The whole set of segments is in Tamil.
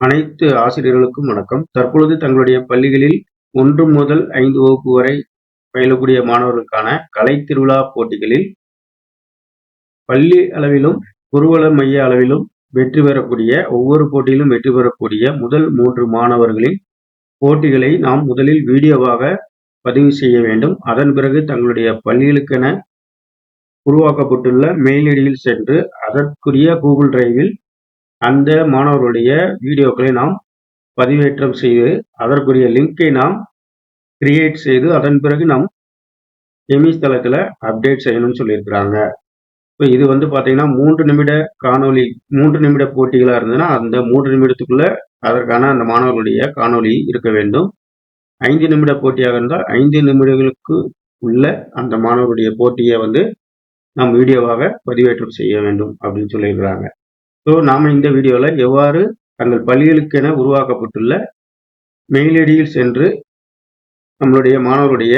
அனைத்து ஆசிரியர்களுக்கும் வணக்கம். தற்பொழுது தங்களுடைய பள்ளிகளில் ஒன்று முதல் ஐந்து வகுப்பு வரை பயிலக்கூடிய மாணவர்களுக்கான கலை திருவிழா போட்டிகளில் பள்ளி அளவிலும், குருவல மைய அளவிலும் வெற்றி பெறக்கூடிய ஒவ்வொரு போட்டியிலும் வெற்றி பெறக்கூடிய முதல் மூன்று மாணவர்களின் போட்டிகளை நாம் முதலில் வீடியோவாக பதிவு செய்ய வேண்டும். அதன் பிறகு தங்களுடைய பள்ளிகளுக்கென உருவாக்கப்பட்டுள்ள மெயில் ஐடியில் சென்று அதற்குரிய கூகுள் டிரைவில் அந்த மாணவர்களுடைய வீடியோக்களை நாம் பதிவேற்றம் செய்து அதற்குரிய லிங்கை நாம் கிரியேட் செய்து அதன் பிறகு நாம் எமிஸ் தளத்தில் அப்டேட் செய்யணும்னு சொல்லியிருக்கிறாங்க. இப்போ இது வந்து பார்த்தீங்கன்னா மூன்று நிமிட காணொளி மூன்று நிமிட போட்டிகளாக இருந்ததுன்னா அந்த மூன்று நிமிடத்துக்குள்ள அதற்கான அந்த மாணவர்களுடைய காணொளி இருக்க வேண்டும். ஐந்து நிமிட போட்டியாக இருந்தால் ஐந்து நிமிடங்களுக்கு உள்ள அந்த மாணவருடைய போட்டியை வந்து நாம் வீடியோவாக பதிவேற்றம் செய்ய வேண்டும் அப்படின்னு சொல்லியிருக்கிறாங்க. ஸோ நாம் இந்த வீடியோவில் எவ்வாறு தங்கள் பள்ளிகளுக்கென உருவாக்கப்பட்டுள்ள மெயில் ஐடியில் சென்று நம்மளுடைய மாணவருடைய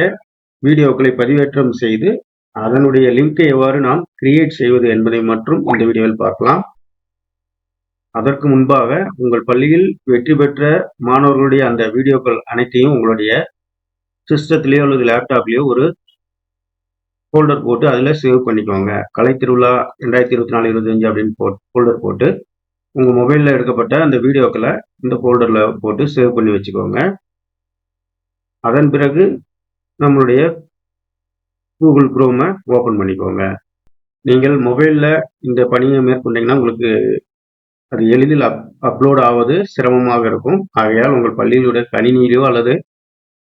வீடியோக்களை பதிவேற்றம் செய்து அதனுடைய லிங்கை எவ்வாறு நாம் கிரியேட் செய்வது என்பதை மற்றும் இந்த வீடியோவில் பார்க்கலாம். அதற்கு முன்பாக உங்கள் பள்ளியில் வெற்றி பெற்ற மாணவர்களுடைய அந்த வீடியோக்கள் அனைத்தையும் உங்களுடைய சிஸ்டத்திலேயோ அல்லது லேப்டாப்லேயோ ஒரு ஃபோல்டர் போட்டு அதில் சேவ் பண்ணிக்கோங்க. கலை திருவிழா ரெண்டாயிரத்தி இருபத்தி நாலு இருபத்தஞ்சு அப்படின்னு போ ஃபோல்டர் போட்டு உங்கள் மொபைலில் எடுக்கப்பட்ட அந்த வீடியோக்களை இந்த ஃபோல்டரில் போட்டு சேவ் பண்ணி வச்சுக்கோங்க. அதன் பிறகு நம்மளுடைய கூகுள் குரோமை ஓப்பன் பண்ணிக்கோங்க. நீங்கள் மொபைலில் இந்த பணியை மேற்கொண்டீங்கன்னா உங்களுக்கு அது எளிதில் அப் அப்லோட் ஆவது சிரமமாக இருக்கும். ஆகையால் உங்கள் பள்ளியிலுடைய கணினியிலோ அல்லது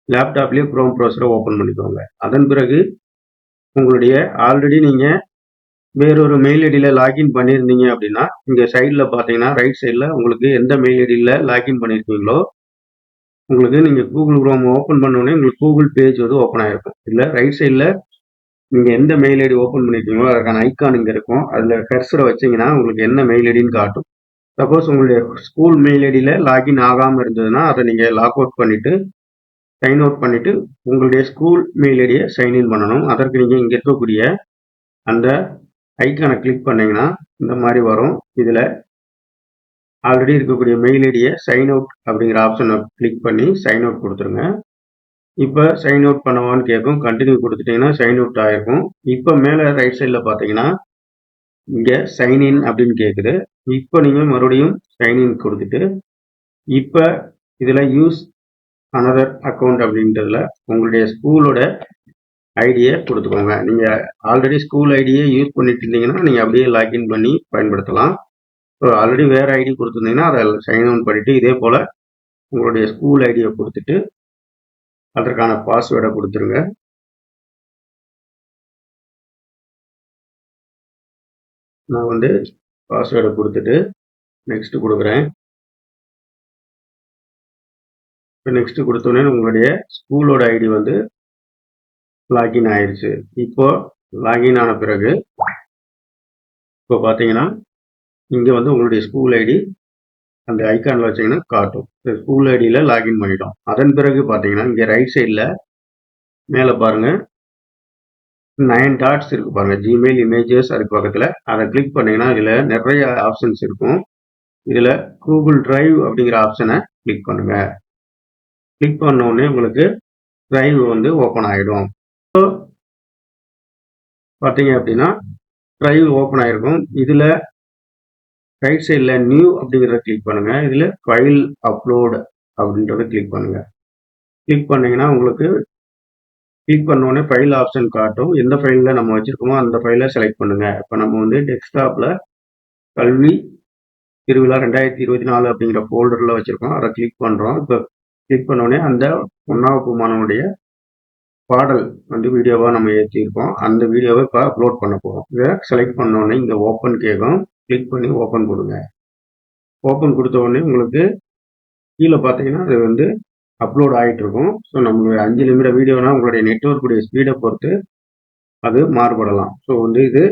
லேப்டாப்லேயோ குரோம் ப்ரௌசரை ஓப்பன் பண்ணிக்கோங்க. அதன் பிறகு உங்களுடைய ஆல்ரெடி நீங்கள் வேறொரு மெயில் ஐடியில் லாகின் பண்ணியிருந்தீங்க அப்படின்னா இங்கே சைடில் பார்த்தீங்கன்னா ரைட் சைடில் உங்களுக்கு எந்த மெயில் ஐடியில் லாகின் பண்ணியிருக்கீங்களோ உங்களுக்கு நீங்கள் கூகுள் குரோம் ஓப்பன் பண்ணோடனே உங்களுக்கு கூகுள் பேஜ் வந்து ஓப்பன் ஆகிருக்கும் இல்லை ரைட் சைடில் நீங்கள் எந்த மெயில் ஐடி ஓப்பன் பண்ணியிருக்கீங்களோ அதற்கான ஐக்கான் இங்கே இருக்கும். அதில் கர்சரை வச்சிங்கன்னா உங்களுக்கு என்ன மெயில் ஐடின்னு காட்டும். சப்போஸ் உங்களுடைய ஸ்கூல் மெயில் ஐடியில் லாகின் ஆகாமல் இருந்ததுன்னா அதை நீங்கள் லாக் அவுட் பண்ணிவிட்டு சைன் அவுட் பண்ணிவிட்டு உங்களுடைய ஸ்கூல் மெயில் ஐடியை சைன்இன் பண்ணணும். அதற்கு நீங்கள் இங்கே இருக்கக்கூடிய அந்த ஐக்கானை கிளிக் பண்ணிங்கன்னா இந்த மாதிரி வரும். இதில் ஆல்ரெடி இருக்கக்கூடிய மெயில் ஐடியை சைன் அவுட் அப்படிங்கிற ஆப்ஷனை கிளிக் பண்ணி சைன் அவுட் கொடுத்துருங்க. இப்போ சைன் அவுட் பண்ணவான்னு கேட்கும் கண்டினியூ கொடுத்துட்டிங்கன்னா சைன் அவுட் ஆகிருக்கும் இப்போ மேலே ரைட் சைடில் பார்த்தீங்கன்னா இங்கே சைன்இன் அப்படின்னு கேட்குது இப்போ நீங்கள் மறுபடியும் சைன்இன் கொடுத்துட்டு இப்போ இதில் யூஸ் அனதர் அக்கௌண்ட் அப்படின்றதுல உங்களுடைய ஸ்கூலோட ஐடியை கொடுத்துக்கோங்க. நீங்கள் ஆல்ரெடி ஸ்கூல் ஐடியை யூஸ் பண்ணிட்டு இருந்தீங்கன்னா நீங்கள் அப்படியே லாக்இன் பண்ணி பயன்படுத்தலாம். ஸோ ஆல்ரெடி வேறு ஐடி கொடுத்துருந்தீங்கன்னா அதை சைன் அவுட் பண்ணிவிட்டு இதே போல் உங்களுடைய ஸ்கூல் ஐடியை கொடுத்துட்டு அதற்கான பாஸ்வேர்டை கொடுத்துருங்க. நான் வந்து பாஸ்வேர்டை கொடுத்துட்டு நெக்ஸ்ட்டு கொடுக்குறேன். இப்போ நெக்ஸ்ட் கொடுத்தோடனே உங்களுடைய ஸ்கூலோட ஐடி வந்து லாகின் ஆயிடுச்சு இப்போ லாகின் ஆன பிறகு இப்போ பார்த்தீங்கன்னா இங்கே வந்து உங்களுடைய ஸ்கூல் ஐடி அந்த ஐக்கானில் வச்சிங்கன்னா காட்டும். ஸ்கூல் ஐடியில் லாகின் பண்ணிட்டோம். அதன் பிறகு பார்த்தீங்கன்னா இங்கே ரைட் சைடில் மேலே பாருங்கள் நைன் டாட்ஸ் இருக்கு பாருங்கள் ஜிமெயில் இமேஜஸ் அதுக்கு பக்கத்தில். அதை கிளிக் பண்ணிங்கன்னா இதில் நிறைய ஆப்ஷன்ஸ் இருக்கும். இதில் கூகுள் டிரைவ் அப்படிங்கிற ஆப்ஷனை கிளிக் பண்ணுங்கள் கிளிக் பண்ண உடனே உங்களுக்கு டிரைவ் வந்து ஓப்பன் ஆகிடும் பார்த்தீங்க அப்படின்னா டிரைவ் ஓப்பன் ஆகிருக்கும் இதில் ரைட் சைடில் நியூ அப்படிங்கிறத கிளிக் பண்ணுங்கள் இதில் ஃபைல் அப்லோடு அப்படின்றத கிளிக் பண்ணுங்கள் கிளிக் பண்ணிங்கன்னா உங்களுக்கு கிளிக் பண்ணோடனே ஃபைல் ஆப்ஷன் காட்டும். எந்த ஃபைலில் நம்ம வச்சுருக்கோமோ அந்த ஃபைலை செலக்ட் பண்ணுங்கள் இப்போ நம்ம வந்து டெஸ்க்டாப்பில் கல்வி திருவிழா ரெண்டாயிரத்தி இருபத்தி நாலு அப்படிங்கிற ஃபோல்டரில் வச்சுருக்கோம். அதை கிளிக் பண்ணுறோம் இப்போ கிளிக் பண்ணோடனே அந்த ஒன்றாவது மாணவனுடைய பாடல் வந்து வீடியோவாக நம்ம ஏற்றிருக்கோம் அந்த வீடியோவை இப்போ அப்லோட் பண்ண போகிறோம் இதை செலக்ட் பண்ணோடனே இங்கே ஓப்பன் கேட்கும் கிளிக் பண்ணி ஓப்பன் கொடுங்க. ஓப்பன் கொடுத்த உடனே உங்களுக்கு கீழே பார்த்தீங்கன்னா அது வந்து அப்லோட் ஆகிட்டு இருக்கும் ஸோ நம்மளுடைய அஞ்சு நிமிட வீடியோனா உங்களுடைய நெட்ஒர்க்குடைய ஸ்பீடை பொறுத்து அது மாறுபடலாம். ஸோ வந்து இது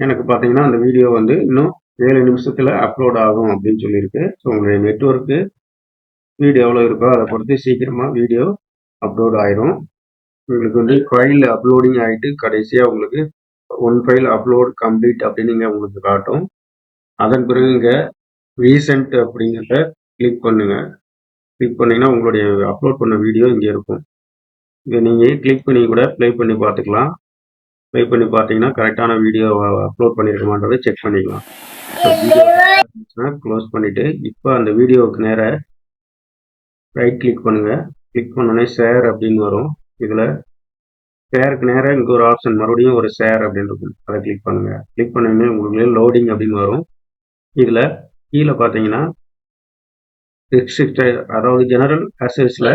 எனக்கு பார்த்தீங்கன்னா அந்த வீடியோ வந்து இன்னும் ஏழு நிமிஷத்தில் அப்லோட் ஆகும் அப்படின்னு சொல்லியிருக்கு. ஸோ உங்களுடைய நெட்ஒர்க்கு ஸ்பீடு எவ்வளோ இருக்கோ அதை பொறுத்து சீக்கிரமாக வீடியோ அப்லோட் ஆயிரும். உங்களுக்கு வந்து ஃபைல் அப்லோடிங் ஆகிட்டு கடைசியாக உங்களுக்கு ஒன் ஃபைல் அப்லோட் கம்ப்ளீட் அப்படின்னு உங்களுக்கு காட்டும். அதன் பிறகு இங்கே ரீசெண்ட் அப்படிங்கிறத கிளிக் பண்ணுங்க. கிளிக் பண்ணீங்கன்னா உங்களுடைய அப்லோட் பண்ண வீடியோ இங்கே இருக்கும். இதை நீங்கள் கிளிக் பண்ணி கூட ப்ளே பண்ணி பார்த்துக்கலாம். ப்ளே பண்ணி பார்த்தீங்கன்னா கரெக்டான வீடியோ அப்லோட் பண்ணியிருக்கமான்றதை செக் பண்ணிக்கலாம். க்ளோஸ் பண்ணிவிட்டு இப்போ அந்த வீடியோவுக்கு நேர ரைட் கிளிக் பண்ணுங்கள் கிளிக் பண்ணோடனே ஷேர் அப்படின்னு வரும். இதில் ஷேருக்கு நேராக இங்கே ஒரு ஆப்ஷன் மறுபடியும் ஒரு ஷேர் அப்படின்னு இருக்கும். அதை கிளிக் பண்ணுங்கள் கிளிக் பண்ணோடனே உங்களுக்கு லோடிங் அப்படின்னு வரும். இதில் கீழே பார்த்தீங்கன்னா ரெஸ்ட்ரிக்டட் அதாவது ஜெனரல் அசஸில்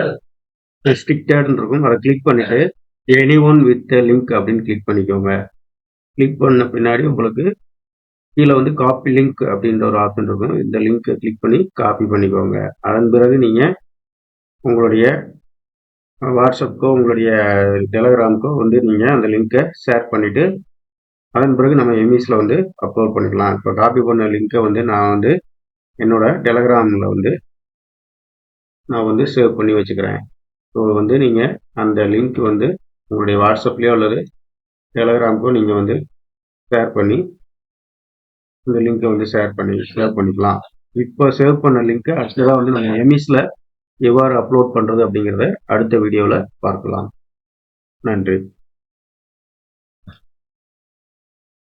ரெஸ்ட்ரிக்டட்னு இருக்கும். அதை கிளிக் பண்ணிவிட்டு எனி ஒன் வித் லிங்க் அப்படின்னு கிளிக் பண்ணிக்கோங்க. கிளிக் பண்ண பின்னாடி உங்களுக்கு கீழே வந்து காப்பி லிங்க் அப்படின்ற ஒரு ஆப்ஷன் இருக்கும். இந்த லிங்க்கை கிளிக் பண்ணி காப்பி பண்ணிக்கோங்க. அதன் பிறகு நீங்கள் உங்களுடைய வாட்ஸ்அப்க்கோ உங்களுடைய டெலகிராமுக்கோ வந்து நீங்கள் அந்த லிங்க்கை ஷேர் பண்ணிவிட்டு அதன் பிறகு நம்ம எம்இஸில் வந்து அப்லோட் பண்ணிக்கலாம். இப்போ காப்பி பண்ண லிங்க்கை வந்து நான் வந்து என்னோட டெலகிராமில் வந்து நான் வந்து சேவ் பண்ணி வச்சுக்கிறேன். ஸோ வந்து நீங்கள் அந்த லிங்க் வந்து உங்களுடைய வாட்ஸ்அப்லேயோ அல்லது டெலகிராமுக்கோ நீங்கள் வந்து ஷேர் பண்ணி இந்த லிங்க்கை வந்து ஷேர் பண்ணி ஷேர் பண்ணிக்கலாம். இப்போ சேவ் பண்ண லிங்க்கை ஆக்சுவலாக வந்து நம்ம எம்இஸில் எவ்வாறு அப்லோட் பண்ணுறது அப்படிங்கிறத அடுத்த வீடியோவில் பார்க்கலாம். நன்றி.